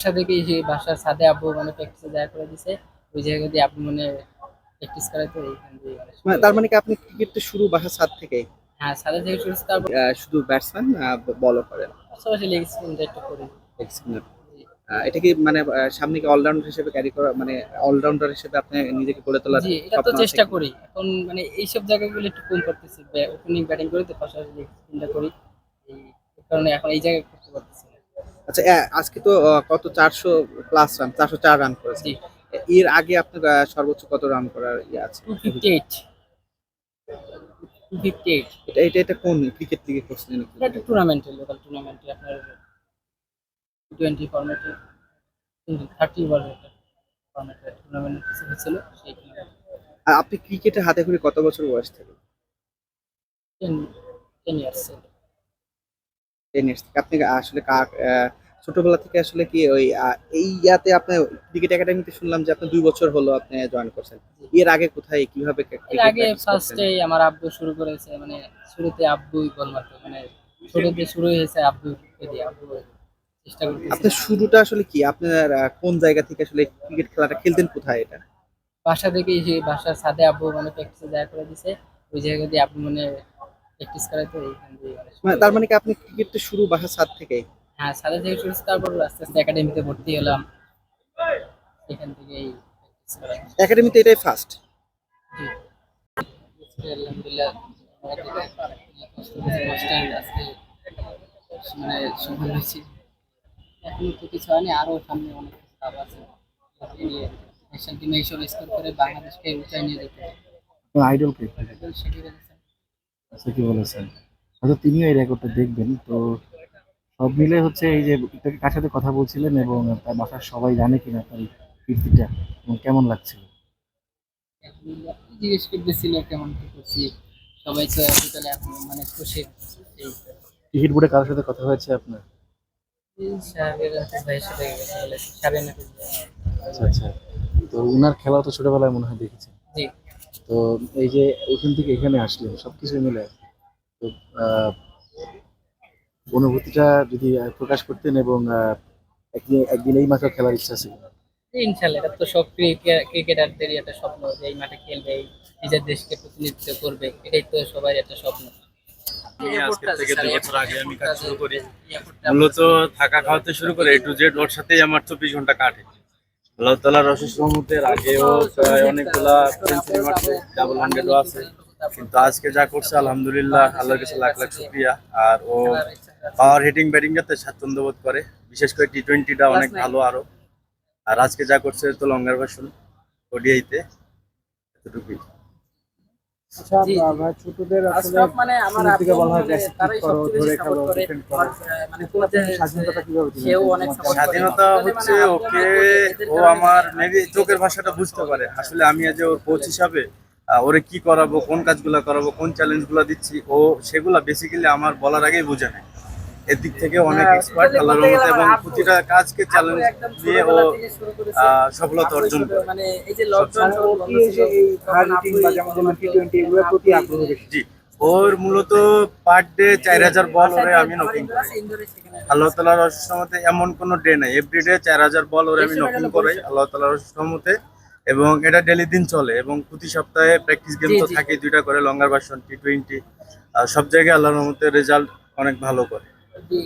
বাসা থেকে যে বাসার সাথে আব্বু মানে প্র্যাকটিসে যা করে দিছে? ওই জায়গা দিয়ে আপনি মানে প্র্যাকটিস করে তো এইখান দিয়ে মানে মানে তার মানে কি আপনি ক্রিকেটটা শুরু বাসার ছাদ থেকে? হ্যাঁ সাথে থেকে শুরু তারপর শুধু ব্যাটসম্যান বলও করেন? পাশাপাশি লেগ স্পিনটা একটু করি। spinner। আহ, এটা কি মানে সামনে কি অলরাউন্ডার হিসেবে ক্যারি করা মানে অলরাউন্ডার হিসেবে আপনি নিজেকে গড়ে তোলার জি এটা তো চেষ্টা করি। এখন মানে এইসব জায়গাগুলো একটু কম করতেছি ওপেনিং ব্যাটিং করি তো পাশাপাশি লেগ স্পিনটা করি। এই এই কারণে এখন এই জায়গায় করতে পারতেছি আচ্ছা আজকে তো কত? চারশো প্লাস রান চারশো চার রান করেছে। এর আগে আপনার সর্বোচ্চ কত রান করার ইয়ে আছে? টু ফিফটি এইট এটা এটা এটা কোন ক্রিকেট লিগে করছিলেন একটু? এটা একটা টুর্নামেন্টে লোকাল টুর্নামেন্টে আপনার টোয়েন্টি ফর্মেটে থার্টি ওভার ফর্মেটে টুর্নামেন্ট হয়েছিল সেই আর আপনি ক্রিকেটে হাতে করে কত বছর বয়স থেকে? Ten ten years ten years থেকে। আপনি আসলে ছোটবেলা থেকে আসলে কি ওই এই ইয়াতে আপনি ক্রিকেট একাডেমিতে শুনলাম যে আপনি দুই বছর হলো আপনি জয়েন করছেন। এর আগে কোথায় কীভাবে এর আগে practice করতেন? ফার্স্টে আমার আব্বু শুরু করেছে মানে শুরুতে আব্বুই বল মারতো মানে ছোটতে শুরু হয়েছে আব্বু দিয়ে আব্বু চেষ্টা করতেছে। আপনার শুরুটা আসলে কি? আপনার কোন জায়গা থেকে আসলে ক্রিকেট খেলাটা খেলতেন কোথায় এটা? বাসা থেকে যে বাসার সাথে আব্বু মানে প্র্যাকটিসে যা করে দিছে ওই জায়গা দিয়ে আপনি মানে প্র্যাকটিস করে তো এইখান দিয়ে মানে মানে তার মানে কি আপনি ক্রিকেটটা শুরু বাসার ছাদ থেকে হ্যাঁ সাথে থেকে শুরু তারপর আস্তে আস্তে একাডেমিতে ভর্তি হলাম। এখান থেকেই প্র্যাকটিস করা। একাডেমিতে এটাই ফার্স্ট জি। আলহামদুলিল্লাহ মানে সফল হয়েছি। এখনও তো কিছু হয়নি আরও সামনে অনেক কাজ আছে। ন্যাশনাল টিমে এইসব স্কোর করে বাংলাদেশকে উঁচাই নিয়ে যেতে আইডল সেটি আচ্ছা কি বলেছেন? হয়তো তিনিও এই রেকর্ডটা দেখবেন। তো সব মিলে হচ্ছে এই যে কার সাথে কথা বলছিলেন এবং তার বাসার সবাই জানে কিনা এই কীর্তিটা এবং কেমন লাগছিল? জিজ্ঞেস করতেছিল কেমন কি করছি। সবাই তো টোটালি এখন মানে খুশি। ক্রিকেট বোর্ডে কারোর সাথে কথা হয়েছে আপনার। আচ্ছা আচ্ছা। তো উনার খেলা তো ছোটবেলায় মনে হয় দেখেছেন। জি। তো এই যে ওখান থেকে এখানে আসলেন সবকিছু মিলে তো আহ, অনুভূতিটা যদি প্রকাশ করতেন এবং আহ, একদিন একদিন এই মাঠে খেলার ইচ্ছা ছিল। ইনশাল্লাহ এটা তো সব ক্রিকে- ক্রিকেটারদেরই একটা স্বপ্ন যে এই মাঠে খেলবে নিজের দেশকে প্রতিনিধিত্ব করবে এটাই তো সবার একটা স্বপ্ন। থেকে দুই বছর আগে আমি কাজ শুরু করি। মূলত থাকা খাওয়াতে শুরু করে এ টু জেড ওর সাথেই আমার চব্বিশ ঘণ্টা কাটে। আল্লাহ তালার অশেষ রহমতের আগেও প্রায় অনেকগুলা সেঞ্চুরি মারছে ডাবল হান্ড্রেডও আছে। কিন্তু আজকে যা করছে আলহামদুলিল্লাহ আল্লাহর কাছে লাখ লাখ শুক্রিয়া। আর ও পাওয়ার হিটিং ব্যাটিং যাতে স্বাচ্ছন্দ্য বোধ করে। বিশেষ করে টি টোয়েন্টিটা অনেক ভালো আরও। আর আজকে যা করছে তো লঙ্গার ভার্সন ওডিআইতে এতটুকুই। ছোটদের আশরাফ মানে আমার থেকে বলা হয় মানে তারাই সবচেয়ে বেশি করে। মানে স্বাধীনতা কীভাবে সেও অনেক support স্বাধীনতা হচ্ছে ওকে ও আমার মেবি চোখের ভাষাটা বুঝতে পারে। আসলে আমি আজ ওর কোচ হিসাবে ওরে কি করাবো কোন কাজগুলো করাবো কোন চ্যালেঞ্জগুলো দিচ্ছি ও সেগুলা বেসিক্যালি আমার বলার আগেই বুঝে নেয়। এর দিক থেকে অনেক হ্যাঁ, এক্সপার্ট totally আল্লাহর রহমতে এবং প্রতিটা কাজকে চ্যালেঞ্জ দিয়ে ও সফলতা অর্জন করে। মানে এই যে লকডাউন ও কি এই যে এই হার হিটিং যেমন যেমন টি-টোয়েন্টি প্রতি আগ্রহ বেশি। জি ওর মূলত পার ডে চার হাজার বল ওরে আমি নকিং করি। আল্লাহ তালার রহমতে এমন কোনো ডে নাই। এভরি ডে চার হাজার বল ওরে আমি নকিং করাই। আল্লাহ তালার রহমতে এবং এটা ডেলি দিন চলে এবং প্রতি সপ্তাহে প্র্যাকটিস গেম তো। থাকে দুইটা করে লঙ্গার ভার্সন টি টোয়েন্টি সব জায়গায় আল্লাহর রহমতে রেজাল্ট অনেক ভালো করে। জি